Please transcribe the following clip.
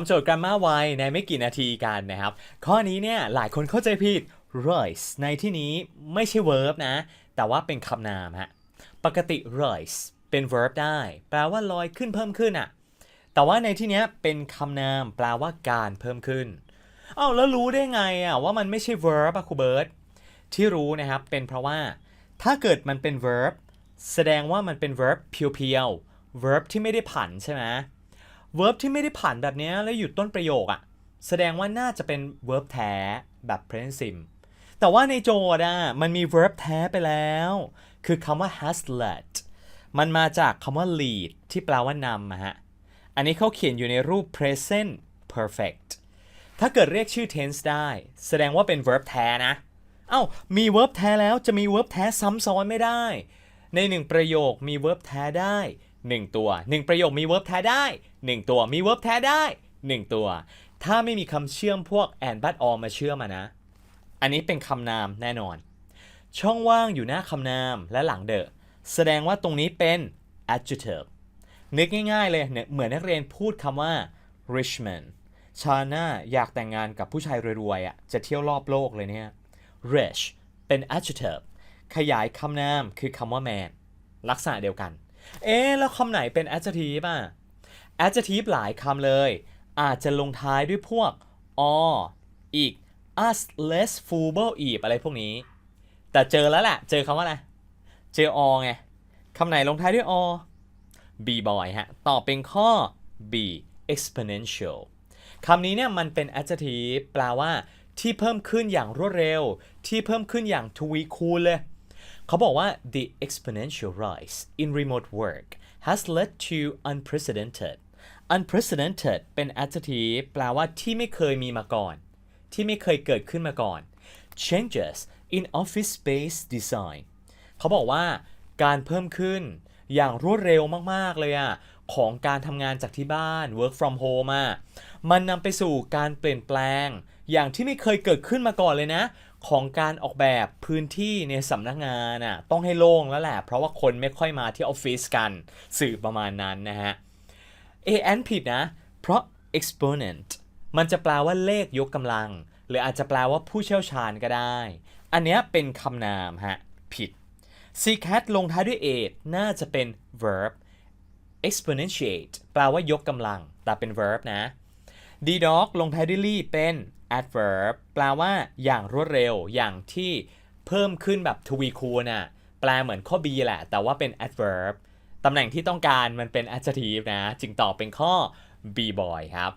ำโจทย์ grammar ไวในไม่กี่นาทีกันนะครับ ข้อนี้เนี่ยหลายคนเข้าใจผิด rise ในที่นี้ไม่ใช่ verb นะ แต่ว่าเป็นคำนามฮะ ปกติ rise เป็น verb ได้ แปลว่าลอยขึ้นเพิ่มขึ้นอะแต่ว่าในที่เนี้ยเป็นคำนาม แปลว่าการเพิ่มขึ้นเอ้าแล้วรู้ได้ไงอะว่ามันไม่ใช่ verb อะครูเบิร์ตที่รู้นะครับเป็นเพราะว่า ถ้าเกิดมันเป็น verb แสดงว่ามันเป็น verb เพียวๆ verb ที่ไม่ได้ผันใช่ไหม verb ที่ไม่ได้ผันแบบนี้แล้วอยู่ต้นประโยคอะแสดงว่าน่าจะเป็น verb แท้แบบ present simple แต่ว่าในโจทย์อะมันมี verb แท้ไปแล้ว คือคำว่า has led มันมาจากคำว่า lead ที่แปลว่านำฮะ อันนี้เขาเขียนอยู่ในรูป present perfect ถ้าเกิดเรียกชื่อ tense ได้ แสดงว่าเป็น verb แท้นะ เอ้า มี verb แท้แล้วจะมี verb แท้ซ้ำซ้อนไม่ได้ ในหนึ่งประโยคมี verb แท้ได้ 1 ตัว 1 ประโยคมี verb แท้ได้ 1 ตัวมี verb แท้ได้ 1 ตัว ถ้าไม่มีคำเชื่อมพวก and but or มาเชื่อมานะ อันนี้เป็นคำนามแน่นอน ช่องว่างอยู่หน้าคำนามและหลังเดอะแสดงว่าตรงนี้เป็น adjective นึกง่ายๆเลยเนี่ยเหมือนนักเรียนพูดคำว่า Richmond ชาน่าอยากแต่งงานกับผู้ชายรวยๆอะจะเที่ยวรอบโลกเลยเนี่ย rich เป็น adjective ขยายคำนามคือคำว่า man ลักษณะเดียวกัน เอ๊แล้วคำไหนเป็น adjective อะ adjective หลายคำเลย อาจจะลงท้ายด้วยพวก or อีก us less football อีกอะไรพวกนี้ แต่เจอแล้วแหละ เจอคำว่าอะไร เจอ or ไงคำไหนลงท้ายด้วย or b boy ฮะ ตอบเป็นข้อ b exponential คำนี้เนี่ยมันเป็น adjective แปลว่าที่เพิ่มขึ้นอย่างรวดเร็ว ที่เพิ่มขึ้นอย่างทวีคูณเลย เขาบอกว่า the exponential rise in remote work has led to unprecedented unprecedented เป็น adjective แปลว่าที่ไม่เคยมีมาก่อน ที่ไม่เคยเกิดขึ้นมาก่อน changes in office space design เขาบอกว่าการเพิ่มขึ้นอย่างรวดเร็วมาก ๆ เลยอะของการทำงานจากที่บ้าน work from home อะมันนำไปสู่การเปลี่ยนแปลง อย่างที่ไม่เคยเกิดขึ้นมาก่อนเลยนะ ของการออกแบบพื้นที่ในสำนักงานอะต้องให้โล่งแล้วแหละ เพราะว่าคนไม่ค่อยมาที่ออฟฟิศกันสื่อประมาณนั้นนะฮะ a n ผิดนะ เพราะ exponent มันจะแปลว่าเลขยกกำลัง หรืออาจจะแปลว่าผู้เชี่ยวชาญก็ได้ อันเนี้ยเป็นคำนามฮะ ผิด c cat ลงท้ายด้วย a น่าจะเป็น verb exponentiate แปลว่ายกกำลัง แต่เป็น verb นะ dog ลงท้ายด้วย ly เป็น adverb แปลว่าอย่างรวดเร็ว อย่างที่เพิ่มขึ้นแบบทวีคูณอะ แปลเหมือนข้อ b แหละ แต่ว่าเป็น adverb ตำแหน่งที่ต้องการมันเป็น adjective นะ จึงตอบเป็นข้อ b boy ครับ